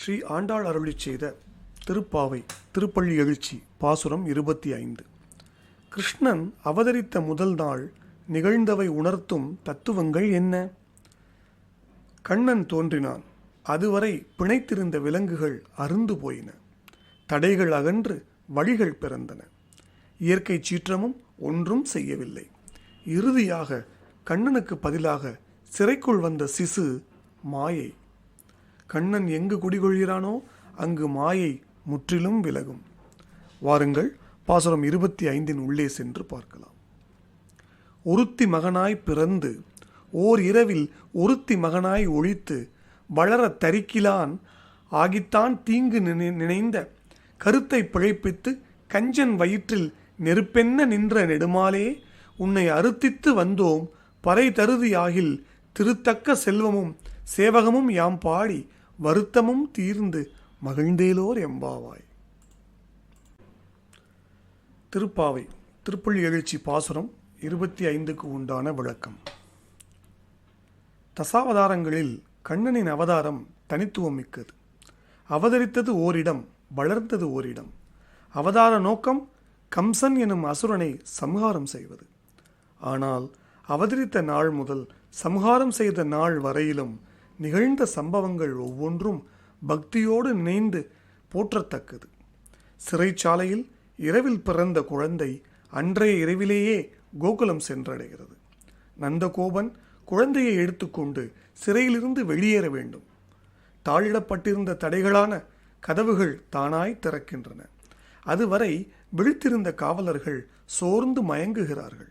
ஸ்ரீ ஆண்டாள் அருளி செய்த திருப்பாவை திருப்பள்ளி எழுச்சி பாசுரம் இருபத்தி ஐந்து. கிருஷ்ணன் அவதரித்த முதல் நாள் நிகழ்ந்தவை உணர்த்தும் தத்துவங்கள் என்ன? கண்ணன் தோன்றினான். அதுவரை பிணைத்திருந்த விலங்குகள் அருந்து போயின. தடைகள் அகன்று வழிகள் பிறந்தன. இயற்கை சீற்றமும் ஒன்றும் செய்யவில்லை. இறுதியாக கண்ணனுக்கு பதிலாக சிறைக்குள் வந்த சிசு மாயை கண்ணன் எங்கு குடிகொள்கிறானோ அங்கு மாயை முற்றிலும் விலகும். வாருங்கள் பாசுரம் இருபத்தி ஐந்தின் உள்ளே சென்று பார்க்கலாம். ஒருத்தி மகனாய் பிறந்து ஓர் இரவில் ஒருத்தி மகனாய் ஒழித்து வளரத் தரிக்கிலான் ஆகித்தான் தீங்கு நினை- நினைந்த கருத்தை பிழைப்பித்து கஞ்சன் வயிற்றில் நெருப்பென்ன நின்ற நெடுமாலே உன்னை அறுத்தித்து வந்தோம் பறை தருதியாகில் திருத்தக்க செல்வமும் சேவகமும் யாம் பாடி வருத்தமும் தீர்ந்து மகிழ்ந்தேலோர் எம்பாவாய். திருப்பாவை திருப்புள்ளி எழுச்சி பாசுரம் இருபத்தி ஐந்துக்கு உண்டான விளக்கம். தசாவதாரங்களில் கண்ணனின் அவதாரம் தனித்துவம் மிக்கது. அவதரித்தது ஓரிடம் வளர்ந்தது ஓரிடம். அவதார நோக்கம் கம்சன் எனும் அசுரனை சம்ஹாரம் செய்வது. ஆனால் அவதரித்த நாள் முதல் சம்ஹாரம் செய்த நாள் வரையிலும் நிகழ்ந்த சம்பவங்கள் ஒவ்வொன்றும் பக்தியோடு நினைந்து போற்றத்தக்கது. சிறைச்சாலையில் இரவில் பிறந்த குழந்தை அன்றைய இரவிலேயே கோகுலம் சென்றடைகிறது. நந்தகோபன் குழந்தையை எடுத்துக்கொண்டு சிறையிலிருந்து வெளியேற வேண்டும். தாழிடப்பட்டிருந்த தடைகளான கதவுகள் தானாய் திறக்கின்றன. அதுவரை விழித்திருந்த காவலர்கள் சோர்ந்து மயங்குகிறார்கள்.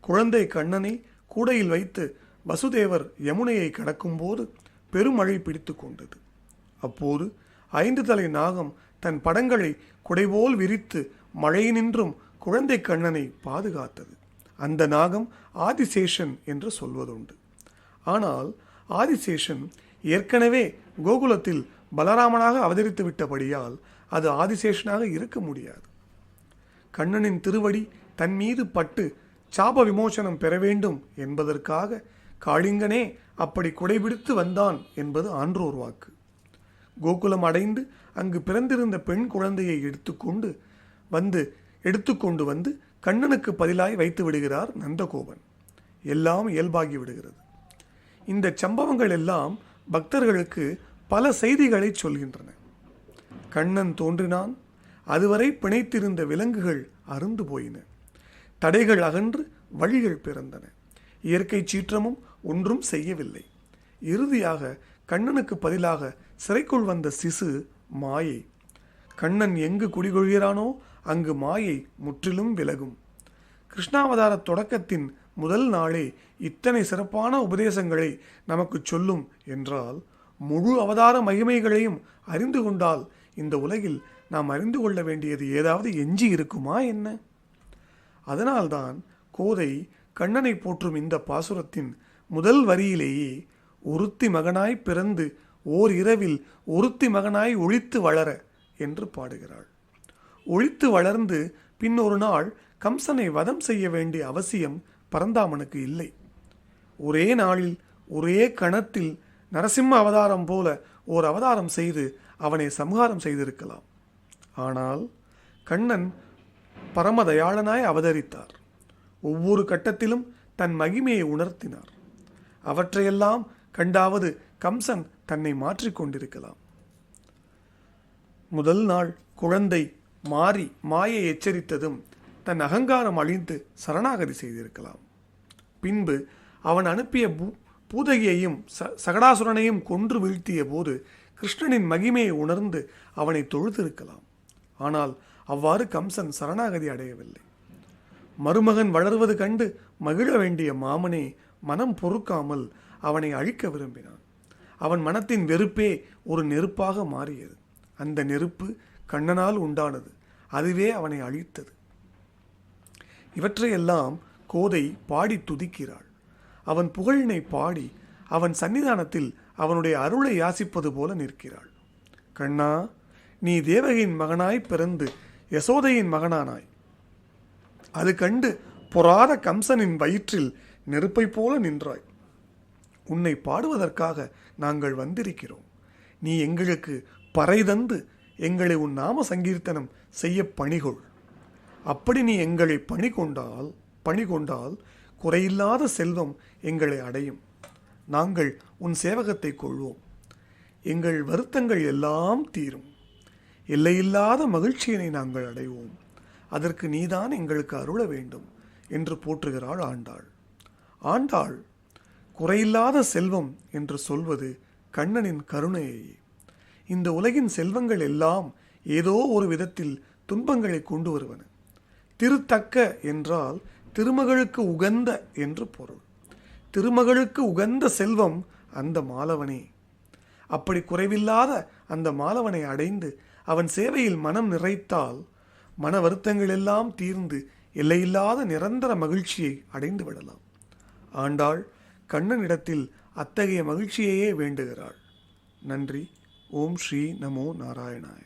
குழந்தை கண்ணனை கூடையில் வைத்து வசுதேவர் யமுனையை கடக்கும்போது பெருமழை பிடித்து கொண்டது. அப்போது ஐந்து தலை நாகம் தன் படங்களை குடைபோல் விரித்து மழையினின்றும் குழந்தை கண்ணனை பாதுகாத்தது. அந்த நாகம் ஆதிசேஷன் என்று சொல்வதுண்டு. ஆனால் ஆதிசேஷன் ஏற்கனவே கோகுலத்தில் பலராமனாக அவதரித்து விட்டபடியால் அது ஆதிசேஷனாக இருக்க முடியாது. கண்ணனின் திருவடி தன் மீது பட்டு சாப விமோசனம் பெற வேண்டும் என்பதற்காக காளிங்கனே அப்படி குடைபிடித்து வந்தான் என்பது ஆன்றோர் வாக்கு. கோகுலம் அடைந்து அங்கு பிறந்திருந்த பெண் குழந்தையை எடுத்துக்கொண்டு வந்து எடுத்துக்கொண்டு வந்து கண்ணனுக்கு பதிலாய் வைத்து விடுகிறார் நந்தகோபன். எல்லாம் இயல்பாகி விடுகிறது. இந்த சம்பவங்கள் எல்லாம் பக்தர்களுக்கு பல செய்திகளை சொல்கின்றன. கண்ணன் தோன்றினான் அதுவரை பிணைத்திருந்த விலங்குகள் அருந்து போயின. தடைகள் அகன்று வழிகள் பிறந்தன. இயற்கை சீற்றமும் ஒன்றும் செய்யவில்லை. இறுதியாக கண்ணனுக்கு பதிலாக சிறைக்குள் வந்த சிசு மாயை. கண்ணன் எங்கு குடிகொள்கிறானோ அங்கு மாயை முற்றிலும் விலகும். கிருஷ்ணாவதார தொடக்கத்தின் முதல் நாளே இத்தனை சிறப்பான உபதேசங்களை நமக்கு சொல்லும் என்றால் முழு அவதார மகிமைகளையும் அறிந்து கொண்டால் இந்த உலகில் நாம் அறிந்து கொள்ள வேண்டியது ஏதாவது எஞ்சி இருக்குமா என்ன? அதனால்தான் கோதை கண்ணனை போற்றும் இந்த பாசுரத்தின் முதல் வரியிலேயே ஒருத்தி மகனாய் பிறந்து ஓர் இரவில் ஒருத்தி மகனாய் ஒழித்து வளர என்று பாடுகிறாள். ஒழித்து வளர்ந்து பின்னொரு நாள் கம்சனை வதம் செய்ய வேண்டிய அவசியம் பரந்தாமனுக்கு இல்லை. ஒரே நாளில் ஒரே கணத்தில் நரசிம்ம அவதாரம் போல ஓர் அவதாரம் செய்து அவனை சம்ஹாரம் செய்திருக்கலாம். ஆனால் கண்ணன் பரமதயாளனாய் அவதரித்தார். ஒவ்வொரு கட்டத்திலும் தன் மகிமையை உணர்த்தினார். அவற்றையெல்லாம் கண்டாவது கம்சன் தன்னை மாற்றிக் கொண்டிருக்கலாம். முதல் நாள் குழந்தை மாறி மாயை எச்சரித்ததும் தன் அகங்காரம் அழிந்து சரணாகதி செய்திருக்கலாம். பின்பு அவன் அனுப்பிய பூ பூதகியையும் ச சகடாசுரனையும் கொன்று வீழ்த்திய போது கிருஷ்ணனின் மகிமையை உணர்ந்து அவனை தொழுதிருக்கலாம். ஆனால் அவ்வாறு கம்சன் சரணாகதி அடையவில்லை. மருமகன் வளர்வது கண்டு மகிழ வேண்டிய மாமனே மனம் பொறுக்காமல் அவனை அழிக்க விரும்பினான். அவன் மனத்தின் வெறுப்பே ஒரு நெருப்பாக மாறியது. அந்த நெருப்பு கண்ணனால் உண்டானது. அதுவே அவனை அழித்தது. இவற்றையெல்லாம் கோதை பாடி துதிக்கிறாள். அவன் புகழினை பாடி அவன் சன்னிதானத்தில் அவனுடைய அருளை யாசிப்பது போல நிற்கிறாள். கண்ணா நீ தேவகையின் மகனாய் பிறந்து யசோதையின் மகனானாய். அது கண்டு பொறாத கம்சனின் வயிற்றில் நெருப்பைப் போல நின்றாய். உன்னை பாடுவதற்காக நாங்கள் வந்திருக்கிறோம். நீ எங்களுக்கு பறை தந்து எங்களை உன் நாம சங்கீர்த்தனம் செய்ய பணிகொள். அப்படி நீ எங்களை பணி கொண்டால் பணி கொண்டால் குறையில்லாத செல்வம் எங்களை அடையும். நாங்கள் உன் சேவகத்தை கொள்வோம். எங்கள் வருத்தங்கள் எல்லாம் தீரும். எல்லையில்லாத மகிழ்ச்சியினை நாங்கள் அடைவோம். அதற்கு நீதான் எங்களுக்கு அருள வேண்டும் என்று போற்றுகிறாள் ஆண்டாள். ஆண்டாள் குறையில்லாத செல்வம் என்று சொல்வது கண்ணனின் கருணையை. இந்த உலகின் செல்வங்கள் எல்லாம் ஏதோ ஒரு விதத்தில் துன்பங்களை கொண்டு வருவன. திருத்தக்க என்றால் திருமகளுக்கு உகந்த என்று பொருள். திருமகளுக்கு உகந்த செல்வம் அந்த மாலவனே. அப்படி குறைவில்லாத அந்த மாலவனை அடைந்து அவன் சேவையில் மனம் நிறைத்தால் மன வருத்தங்கள் எல்லாம் தீர்ந்து எல்லையில்லாத நிரந்தர மகிழ்ச்சியை அடைந்து விடலாம். ஆண்டாள் கண்ணனிடத்தில் அத்தகைய மகிழ்ச்சியையே வேண்டுகிறாள். நன்றி. ஓம் ஸ்ரீ நமோ நாராயணாய.